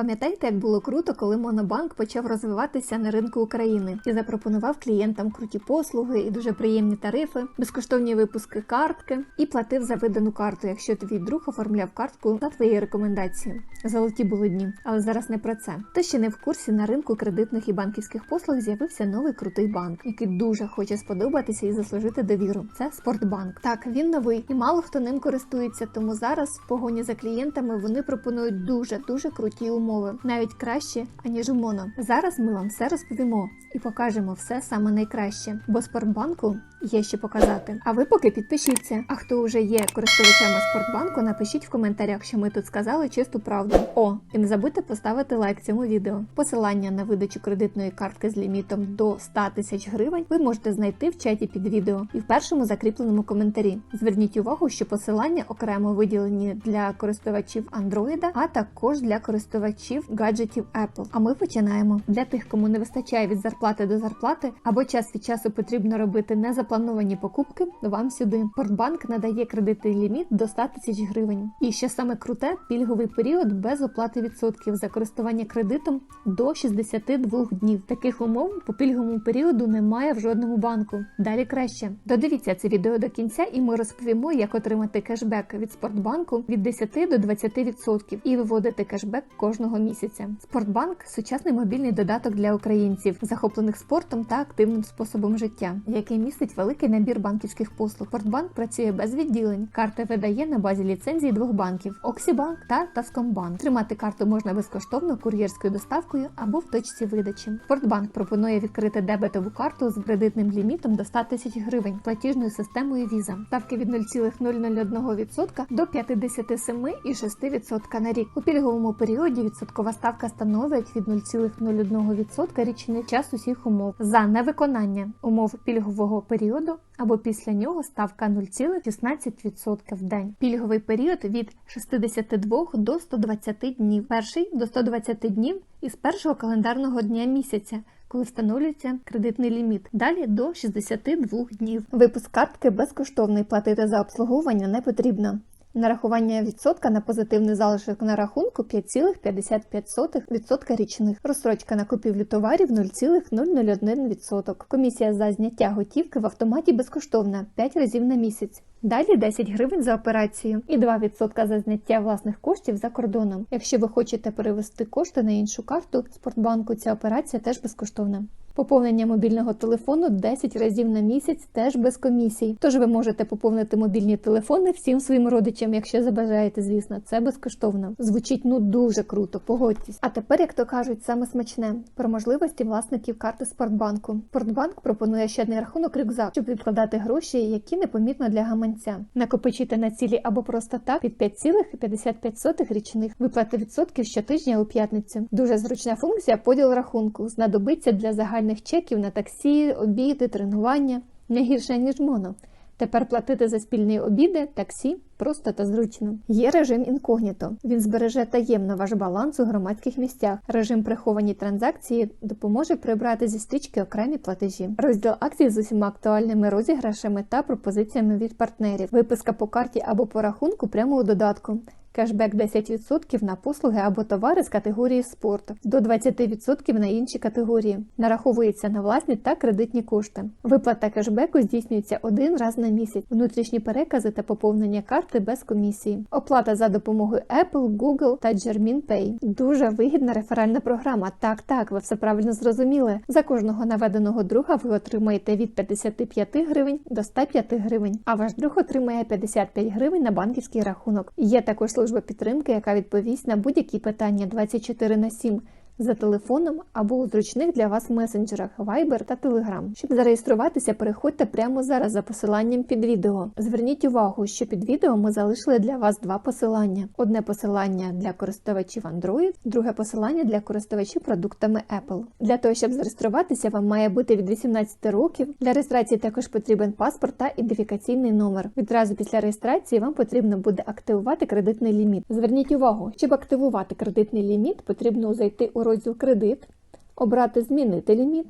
Пам'ятаєте, як було круто, коли Монобанк почав розвиватися на ринку України і запропонував клієнтам круті послуги і дуже приємні тарифи, безкоштовні випуски картки і платив за видану карту, якщо твій друг оформляв картку за твої рекомендації. Золоті були дні, але зараз не про це. Хто ще не в курсі на ринку кредитних і банківських послуг з'явився новий крутий банк, який дуже хоче сподобатися і заслужити довіру. Це Спортбанк. Так, він новий і мало хто ним користується, тому зараз в погоні за клієнтами вони пропонують дуже дуже круті умови, навіть краще аніж у Моно. Зараз ми вам все розповімо і покажемо все саме найкраще, бо Спортбанку є що показати. А ви поки підпишіться. А хто вже є користувачами Спортбанку, напишіть в коментарях, що ми тут сказали чисту правду. О, і не забудьте поставити лайк цьому відео. Посилання на видачу кредитної картки з лімітом до 100 тисяч гривень ви можете знайти в чаті під відео і в першому закріпленому коментарі. Зверніть увагу, що посилання окремо виділені для користувачів Android, а також для користувачів гаджетів Apple. А ми починаємо. Для тих, кому не вистачає від зарплати до зарплати, або час від часу потрібно робити незаплановані покупки. Вам сюди Портбанк надає кредитний ліміт до 100 тисяч гривень. І що саме круте, пільговий період без оплати відсотків за користування кредитом до 62 днів. Таких умов по пільговому періоду немає в жодному банку. Далі краще. Додивіться це відео до кінця, і ми розповімо, як отримати кешбек від Спортбанку від 10 до 20% і виводити кешбек кожного місяця. Спортбанк сучасний мобільний додаток для українців, захоплених спортом та активним способом життя, який містить великий набір банківських послуг. Спортбанк працює без відділень. Карта видає на базі ліцензії двох банків: Оксібанк та Таскомбанк. Тримати карту можна безкоштовно кур'єрською доставкою або в точці видачі. Спортбанк пропонує відкрити дебетову карту з кредитним лімітом до 100 тисяч гривень платіжною системою Visa. Ставки від 0,001% до 57,6% на рік. У пільговому періоді відсоткова ставка становить від 0,01% річних час усіх умов за невиконання умов пільгового періоду або після нього ставка 0,16% в день. Пільговий період від 62 до 120 днів. Перший до 120 днів із першого календарного дня місяця. Коли встановлюється кредитний ліміт, далі до 62 днів. Випуск картки безкоштовний. Платити за обслуговування не потрібно. Нарахування відсотка на позитивний залишок на рахунку 5,55% річних. Розстрочка на купівлю товарів 0,001%. Комісія за зняття готівки в автоматі безкоштовна 5 разів на місяць. Далі 10 гривень за операцію і 2% за зняття власних коштів за кордоном. Якщо ви хочете перевести кошти на іншу карту Спортбанку, ця операція теж безкоштовна. Поповнення мобільного телефону 10 разів на місяць теж без комісій. Тож ви можете поповнити мобільні телефони всім своїм родичам, якщо забажаєте, звісно, це безкоштовно. Звучить ну дуже круто, погодьтесь. А тепер, як то кажуть, саме смачне про можливості власників карти Спортбанку. Спортбанк пропонує щодний рахунок рюкзак, щоб відкладати гроші, які непомітно для гаманця. Накопичити на цілі або просто так під 5,55 річних виплати відсотків щотижня у п'ятницю. Дуже зручна функція поділ рахунку. Знадобиться для загальних чеків на таксі, обіди, тренування. Не гірше ніж моно. Тепер платити за спільні обіди, таксі просто та зручно. Є режим інкогніто. Він збереже таємно ваш баланс у громадських місцях. Режим приховані транзакції допоможе прибрати зі стрічки окремі платежі. Розділ акцій з усіма актуальними розіграшами та пропозиціями від партнерів. Виписка по карті або по рахунку прямо у додатку. Кешбек 10% на послуги або товари з категорії спорту, до 20% на інші категорії. Нараховується на власні та кредитні кошти. Виплата кешбеку здійснюється один раз на місяць. Внутрішні перекази та поповнення карти без комісії. Оплата за допомогою Apple, Google та Germin Pay. Дуже вигідна реферальна програма. Так, так, ви все правильно зрозуміли. За кожного наведеного друга ви отримаєте від 55 гривень до 105 гривень, а ваш друг отримає 55 гривень на банківський рахунок. Є також служба підтримки, яка відповість на будь-які питання. 24 на 7 за телефоном або у зручних для вас месенджерах Viber та Telegram. Щоб зареєструватися, переходьте прямо зараз за посиланням під відео. Зверніть увагу, що під відео ми залишили для вас два посилання: одне посилання для користувачів Android, друге посилання для користувачів продуктами Apple. Для того, щоб зареєструватися, вам має бути від 18 років. Для реєстрації також потрібен паспорт та ідентифікаційний номер. Відразу після реєстрації вам потрібно буде активувати кредитний ліміт. Зверніть увагу, щоб активувати кредитний ліміт, потрібно зайти у розділ кредит, обрати Змінити ліміт,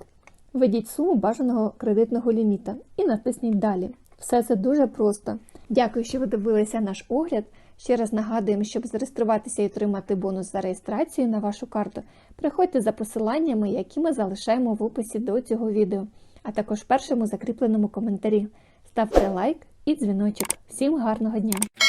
введіть суму бажаного кредитного ліміта і натисніть Далі. Все це дуже просто. Дякую, що ви дивилися наш огляд. Ще раз нагадуємо, щоб зареєструватися і отримати бонус за реєстрацію на вашу карту, приходьте за посиланнями, які ми залишаємо в описі до цього відео, а також першому закріпленому коментарі. Ставте лайк і дзвіночок. Всім гарного дня!